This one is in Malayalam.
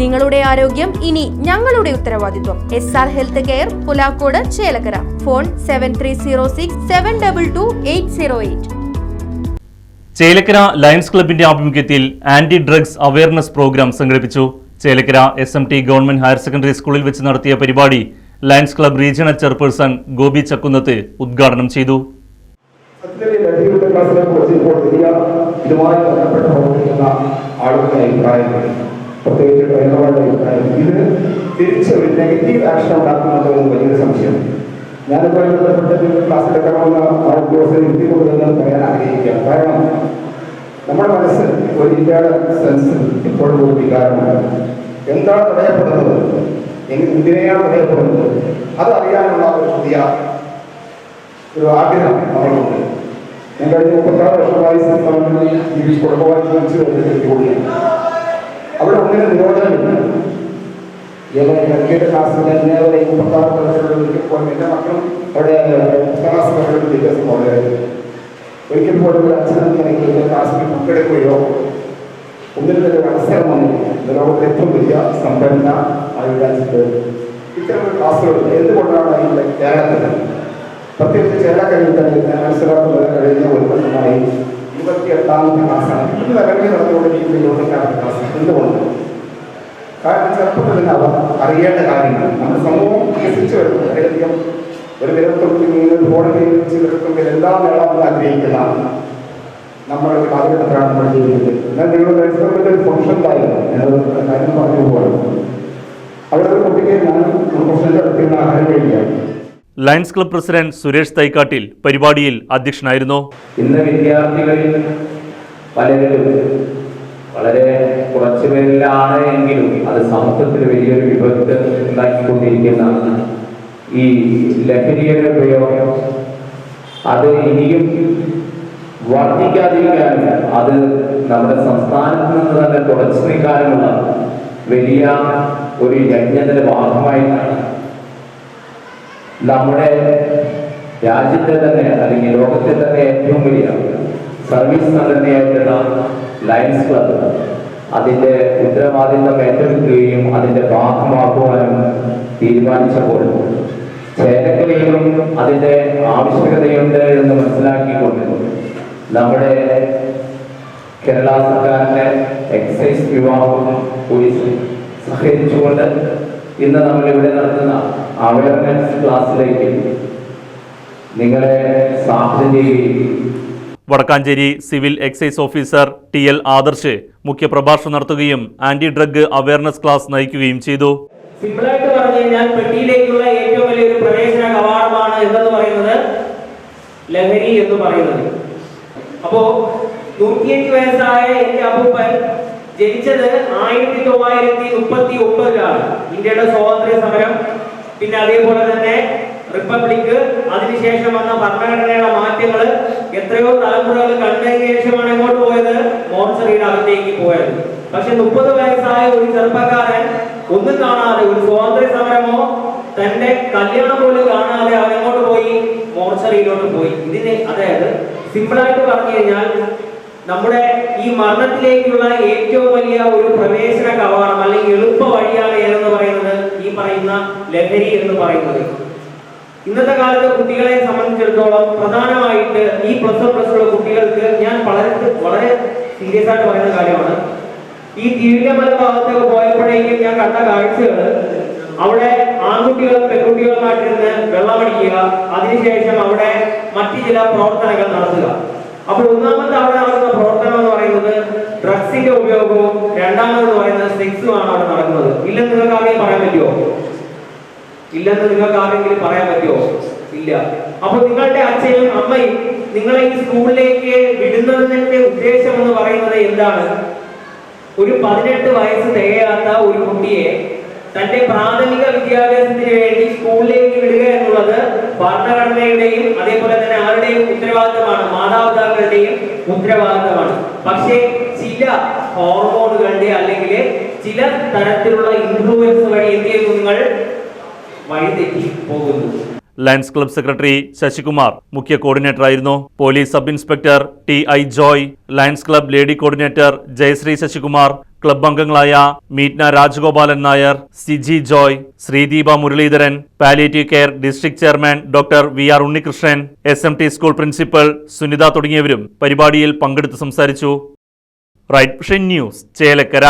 നിങ്ങളുടെ ആരോഗ്യം ഇനി ഞങ്ങളുടെ ഉത്തരവാദിത്വം. S R health care Pulakkode Chelakkara. Phone seven three zero six seven double two eight zero eight Chelakkara Lions ക്ലബിന്റെ ആഭിമുഖ്യത്തിൽ ആന്റി ഡ്രഗ്സ് അവയർനെസ് പ്രോഗ്രാം സംഘടിപ്പിച്ചു. Chelakkara S M T government higher secondary സ്കൂളിൽ വെച്ച് നടത്തിയ പരിപാടി Lions club regional chairperson Gopi Chakkunnath ഉദ്ഘാടനം ചെയ്തു. ഇതുമായി ബന്ധപ്പെട്ട് പ്രവർത്തിക്കുന്ന ആളുകളുടെ അഭിപ്രായങ്ങൾ. പ്രത്യേകിച്ച് ട്രെയിനറുകളുടെ അഭിപ്രായം. ഇത് തിരിച്ച് ഒരു നെഗറ്റീവ് ആക്ഷൻ ഉണ്ടാക്കുന്നുണ്ടോ എന്ന് വലിയൊരു സംശയം. ഞാനിപ്പോൾ ബന്ധപ്പെട്ട് ക്ലാസ്സിലെത്തണമെന്ന ഉദ്യോഗസ്ഥരെ ഇരുത്തി കൊടുക്കുന്നത് പറയാൻ ആഗ്രഹിക്കുകയാണ് കാരണം നമ്മുടെ മനസ്സ് ഒരു ഇന്ത്യയുടെ സെൻസ് ഇപ്പോഴും ഒരു വികാരമാണ് എന്താണ് തടയപ്പെടുന്നത് എന്തിനെയാണ് തടയപ്പെടുന്നത് അത് അറിയാനുള്ള ഒരു പുതിയ ഒരു ആഗ്രഹം നമ്മളുണ്ട്. ഞാൻ കഴിഞ്ഞ മുപ്പത്താറ് വർഷമായി സംസ്ഥാനങ്ങളിൽ ജീവിച്ച് കുടുംബമായി ജീവിച്ചു വരുന്ന വ്യക്തി കൂടിയാണ്. അവിടെ ഒന്നിനും നിരോധനമില്ല. ഇവരെ ക്രിക്കറ്റ് ക്ലാസ്സിൽ തന്നെ വരെ ഈ മുപ്പത്താറ് വർഷങ്ങളിൽ ഒരിക്കൽ പോലും എന്റെ മക്കളും അവിടെ പത്താം ക്ലാസ് വരെ വിദ്യാഭ്യാസം വളരെ ഒരിക്കൽ പോലും ഒരു അച്ഛൻ എന്ന നിലയ്ക്ക് ഇതിന്റെ ക്ലാസ്സിൽ പങ്കെടുക്കുകയോ ഒന്നിനും തന്നെ ഒരു അവസരം വന്നില്ല. ഇത് ലോകത്തെ ഏറ്റവും വലിയ സമ്പന്ന ആയ രാജ്യത്ത് ഇത്തരം ഒരു ക്ലാസ്സുകൾ എന്തുകൊണ്ടാണ് ഇവിടെ കേരളത്തിൽ? പ്രത്യേകിച്ച് ചേരാക്കരയിൽ തന്നെ ഞാൻ മനസ്സിലാക്കുന്നത് കഴിഞ്ഞ ഒരു ക്ലാസ് എന്തുകൊണ്ട് കാരണം ചെറുപ്പത്തിൽ തന്നെ അവർ അറിയേണ്ട കാര്യങ്ങൾ. നമ്മുടെ സമൂഹം വികസിച്ചു വരുന്നത് വളരെയധികം ഒരു വിരൽത്തുമ്പിൽ നിന്ന് ഒരു ഫോണിൽ വെച്ച് വിരൽത്തുമ്പിൽ എല്ലാം നേടാമെന്ന് ആഗ്രഹിക്കുന്ന നമ്മുടെ ഒരു കാലഘട്ടത്തിലാണ് നമ്മൾ ജീവിക്കുന്നത്. എന്നാൽ നിങ്ങളുടെ ഒരു ഫംഗ്ഷൻ ഉണ്ടായിരുന്നു. ഞാൻ കാര്യം പറഞ്ഞു പോകുന്നത് അവിടെ ഒരു കുട്ടിക്ക് ഞാൻ പ്രൊഫഷണലിന്റെ അടുത്തുള്ള ആഹാരം കഴിക്കുകയാണ് Lions club president Suresh Thaikkattil പരിപാടിയിൽ അധ്യക്ഷനായിരുന്നു. ഇന്ന് വിദ്യാർത്ഥികളിൽ പലരും പേരിലാണ് എങ്കിലും അത് സമൂഹത്തിൽ വലിയൊരു വിപത്ത് ഉണ്ടാക്കിക്കൊണ്ടിരിക്കുന്ന ഈ ലഹരിയുടെ ഉപയോഗം അത് ഇനിയും വർദ്ധിക്കാതിരിക്കാനും അത് നമ്മുടെ സംസ്ഥാനത്ത് നിന്ന് തന്നെ തുടച്ചു നിൽക്കാനുമുള്ള വലിയ ഒരു യജ്ഞത്തിന്റെ ഭാഗമായിട്ടാണ്. നമ്മുടെ രാജ്യത്തെ തന്നെ അല്ലെങ്കിൽ ലോകത്തെ തന്നെ ഏറ്റവും വലിയ സർവീസ് സംഘടനയായിട്ടുള്ള ലയൻസ് ക്ലബ് അതിന്റെ ഉത്തരവാദിത്തം ഏറ്റെടുക്കുകയും അതിന്റെ ഭാഗമാക്കുവാനും തീരുമാനിച്ചപ്പോൾ ചേലക്കരയിലും അതിന്റെ ആവശ്യകതയുണ്ട് എന്ന് മനസ്സിലാക്കിക്കൊണ്ട് നമ്മുടെ കേരള സർക്കാരിന്റെ എക്സൈസ് വിഭാഗവും പോലീസ് സഹകരിച്ചുകൊണ്ട് ഇന്ന് നമ്മൾ ഇവിടെ നടത്തുന്ന അവയർനെസ് ക്ലാസ്സിലേക്ക് നിങ്ങളെ ചെയ്യുകയും Vadakkanchery civil excise officer T L Adarsh മുഖ്യപ്രഭാഷണം നടത്തുകയും ആന്റി ഡ്രഗ് അവയർനെസ് ക്ലാസ് നയിക്കുകയും ചെയ്തു. പെട്ടിയിലേക്കുള്ള ഏറ്റവും പറയുന്നത്? എന്ന് പറയുന്നത്. ജനിച്ചത് ആയിരത്തി തൊള്ളായിരത്തി മുപ്പത്തി ഒമ്പതിലാണ്. ഇന്ത്യയുടെ സ്വാതന്ത്ര്യ സമരം പിന്നെ അതേപോലെ തന്നെ റിപ്പബ്ലിക് അതിനുശേഷം വന്ന ഭരണഘടനയുടെ മാറ്റങ്ങൾ എത്രയോ തലമുറകൾ കണ്ടതിന് ശേഷമാണ് എങ്ങോട്ട് പോയത്. മോൺസറിയുടെ അകത്തേക്ക് പോയത്. പക്ഷെ മുപ്പത് വയസ്സായ ഒരു ചെറുപ്പക്കാരൻ ഒന്നും കാണാതെ ഒരു സ്വാതന്ത്ര്യ സമരമോ തന്റെ കല്യാണം പോലും കാണാതെ അവൻ എങ്ങോട്ട് പോയി? മോർച്ചറിയിലോട്ട് പോയി. ഇതിന് അതായത് സിമ്പിളായിട്ട് പറഞ്ഞു കഴിഞ്ഞാൽ നമ്മുടെ ഈ മരണത്തിലേക്കുള്ള ഏറ്റവും വലിയ ഒരു പ്രവേശന കവാടം അല്ലെങ്കിൽ എളുപ്പ വഴിയാണ് ഏതെന്ന് പറയുന്നത്? ഈ പറയുന്ന ലഹരി എന്ന് പറയുന്നത്. ഇന്നത്തെ കാലത്ത് കുട്ടികളെ സംബന്ധിച്ചിടത്തോളം പ്രധാനമായിട്ട് ഈ പ്ലസ് വൺ പ്ലസ് ഉള്ള കുട്ടികൾക്ക് ഞാൻ വളരെ വളരെ സീരിയസ് ആയിട്ട് പറയുന്ന കാര്യമാണ്. ഈ തിരുവല്ലമല ഭാഗത്തൊക്കെ പോയപ്പോഴേക്കും ഞാൻ കണ്ട കാഴ്ചകൾ അവിടെ ആൺകുട്ടികളും പെൺകുട്ടികളുമായിട്ടിരുന്ന് വെള്ളമടിക്കുക അതിനുശേഷം അവിടെ മറ്റു ചില പ്രവർത്തനങ്ങൾ നടത്തുക. അപ്പോൾ ഒന്നാമത്തെ അവിടെ നടക്കുന്ന പ്രവർത്തനം എന്ന് പറയുന്നത് ഡ്രഗ്സിന്റെ ഉപയോഗവും രണ്ടാമതെന്ന് പറയുന്നത് സെക്സുമാണ് അവിടെ നടക്കുന്നത്. ഇല്ലെന്ന് നിങ്ങൾക്ക് ആരെങ്കിലും പറയാൻ പറ്റുമോ? ഇല്ലെന്ന് നിങ്ങൾക്ക് ആരെങ്കിലും പറയാൻ പറ്റുമോ? ഇല്ല. അപ്പൊ നിങ്ങളുടെ അച്ഛനും അമ്മയും നിങ്ങളെ ഈ സ്കൂളിലേക്ക് വിടുന്നതിന്റെ ഉദ്ദേശം എന്ന് പറയുന്നത് എന്താണ്? ഒരു പതിനെട്ട് വയസ്സ് തികയാത്ത ഒരു കുട്ടിയെ തന്റെ പ്രാഥമിക വിദ്യാഭ്യാസത്തിന് വേണ്ടി സ്കൂളിലേക്ക് വിടുക എന്നുള്ളത് ഭരണഘടനയുടെയും അതേപോലെ തന്നെ ആരുടെയും ഉത്തരവാദിത്തമാണ് മാതാപിതാക്കളുടെയും ഉത്തരവാദിത്തമാണ്. പക്ഷേ ചില ഹോർമോണുകളുടെ അല്ലെങ്കിൽ ചില തരത്തിലുള്ള ഇൻഫ്ലുവൻസ് വഴി എന്ത് ചെയ്യുന്നു നിങ്ങൾ വഴിതെറ്റി ലയൺസ് ക്ലബ് സെക്രട്ടറി ശശികുമാർ മുഖ്യ കോർഡിനേറ്ററായിരുന്നു. Police sub inspector T I Joy Lions club lady coordinator Jayasree Sasikumar club അംഗങ്ങളായ Meetna Rajagopalan Nair Siji Joy Sreedeepa Muraleedharan palliative care district chairman doctor V R Unnikrishnan S M T school principal Sunitha തുടങ്ങിയവരും പരിപാടിയിൽ പങ്കെടുത്ത് സംസാരിച്ചു. Right news Chelakkara.